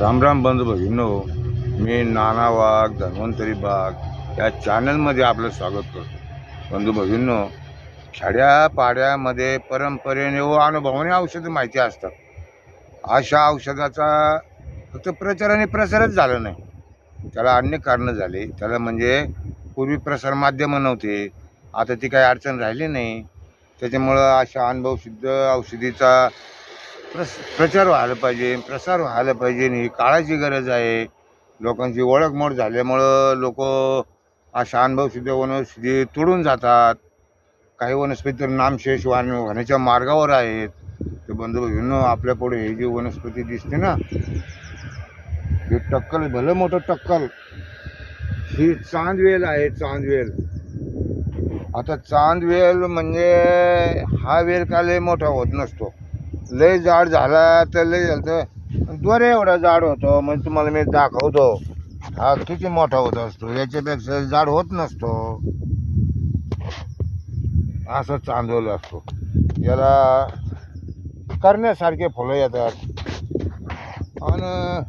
रामराम बंधू भगिनो मी नाना वाघ धन्वंतरी बाग या चॅनलमध्ये आपलं स्वागत करतो. बंधू भगिनो खेड्यापाड्यामध्ये परंपरेने व अनुभवाने औषधं माहिती असतात. अशा औषधाचा फक्त प्रचार आणि प्रसारच झाला नाही. त्याला अन्य कारणं झाली. त्याला म्हणजे पूर्वी प्रसार माध्यमं नव्हते. आता ती काही अडचण राहिली नाही. त्याच्यामुळं अशा अनुभवसिद्ध औषधीचा प्रस प्रचार व्हायला पाहिजे प्रसार व्हायला पाहिजे ही काळाची गरज आहे. लोकांची ओळखमोड झाल्यामुळं लोक अशा अनुभवसिद्ध वनस्पती तुडून जातात. काही वनस्पती तर नामशेष वाण होण्याच्या मार्गावर आहेत. ते बंधू आपल्या पुढे ही जी वनस्पती दिसते ना ही टक्कल भलं मोठं टक्कल. ही चांदवेल आहे चांदवेल. आता चांदवेल म्हणजे हा वेल काले लय मोठा होत नसतो? लय जाड झाला तर लय झालं तर द्वारे एवढा जाड होतो म्हणजे तुम्हाला मी दाखवतो. हा किती मोठा होत असतो याच्यापेक्षा जाड होत नसतो. असं चांदवलं असतो. याला करण्यासारखे फुलं येतात. आणि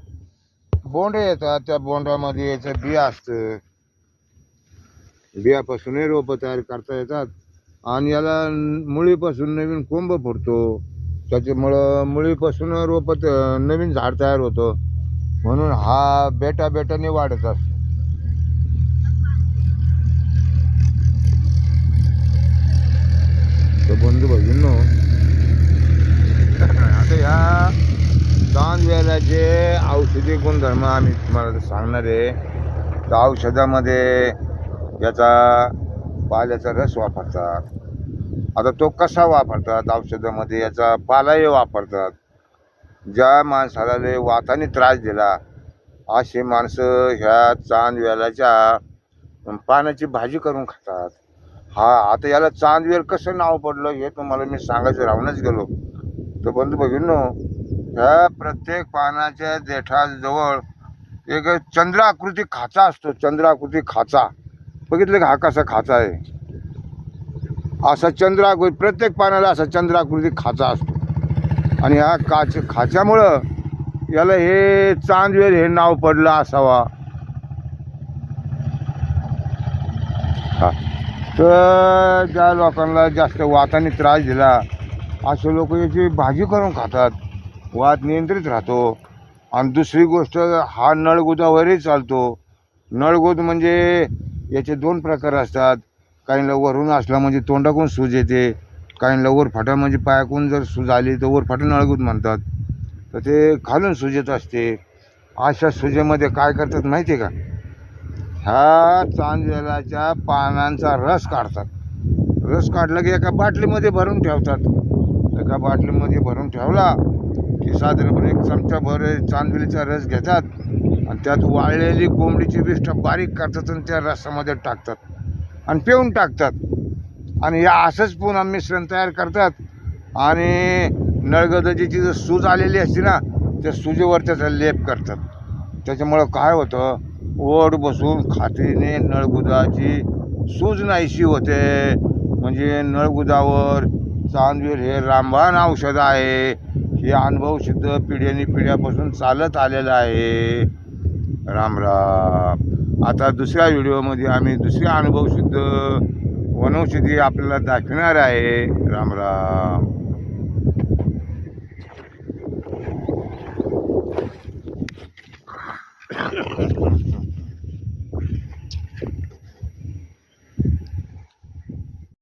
बोंडे येतात त्या बोंडामध्ये याचं बिया असतं. बियापासूनही रोपं तयार करता येतात. आणि याला मुळीपासून नवीन कोंब फुटतो. त्याच्यामुळं मुळीपासून रोपत नवीन झाड तयार होतं. म्हणून हा बेटा बेटाने वाढत असतो. तर बंधू भगिनो आता ह्या दान वेलाचे औषधी गुणधर्म आम्ही तुम्हाला सांगणार आहे. तर औषधामध्ये याचा पाल्याचा रस वापरतात. आता तो कसा वापरतात? औषधामध्ये याचा पालाही वापरतात. ज्या माणसाला लय वाताने त्रास दिला असे माणसं ह्या चांदव्यालाच्या पानाची भाजी करून खातात. हा आता याला चांदवेल कसं नाव पडलं हे तुम्हाला मी सांगायचं राहूनच गेलो. तर बंधू भगिनींनो ह्या प्रत्येक पानाच्या देठाजवळ एक चंद्राकृती खाचा असतो चंद्राकृती खाचा. बघितलं का हा कसा खाचा आहे? असा चंद्राकृती प्रत्येक पानाला असा चंद्राकृती खाचा असतो. आणि ह्या काच खाच्यामुळं याला हे चांदवेल हे नाव पडलं असावा. तर ज्या लोकांना जास्त वाताने त्रास दिला असे लोक याची भाजी करून खातात. वात नियंत्रित राहतो. आणि दुसरी गोष्ट हा नळगुदावरही चालतो. नळगुद म्हणजे याचे दोन प्रकार असतात. काहींना वरून असला म्हणजे तोंडाकून सूज येते काहींना वरफाटा म्हणजे पायाकून जर सूज आली तर फाटं नळगूत म्हणतात. तर ते खालून सूज येत असते. अशा सुजेमध्ये काय करतात माहिती आहे का? ह्या चांदवेलाच्या पानांचा रस काढतात. रस काढला की एका बाटलीमध्ये भरून ठेवतात. एका बाटलीमध्ये भरून ठेवला की साधारणपणे एक चमचाभर चांदवेलीचा रस घेतात आणि त्यात वाळलेली कोंबडीची बिष्ट बारीक करतात आणि त्या रसामध्ये टाकतात. आणि पिऊन टाकतात. आणि या असंच पुन्हा मिश्रण तयार करतात. आणि नळगदजीची जर सूज आलेली असते ना त्या सुजीवर त्याचा लेप करतात. त्याच्यामुळं काय होतं? ओढ बसून खात्रीने नळगुदाची सूज नाहीशी होते. म्हणजे नळगुदावर चांदवीर हे रामबाण औषध आहे. हे अनुभव सिद्ध पिढ्यानी पिढ्यापासून चालत आलेलं आहे. राम राम. आता दुसऱ्या व्हिडिओमध्ये आम्ही दुसऱ्या अनुभवसुद्ध वनौषधी आपल्याला दाखवणार आहे. राम राम.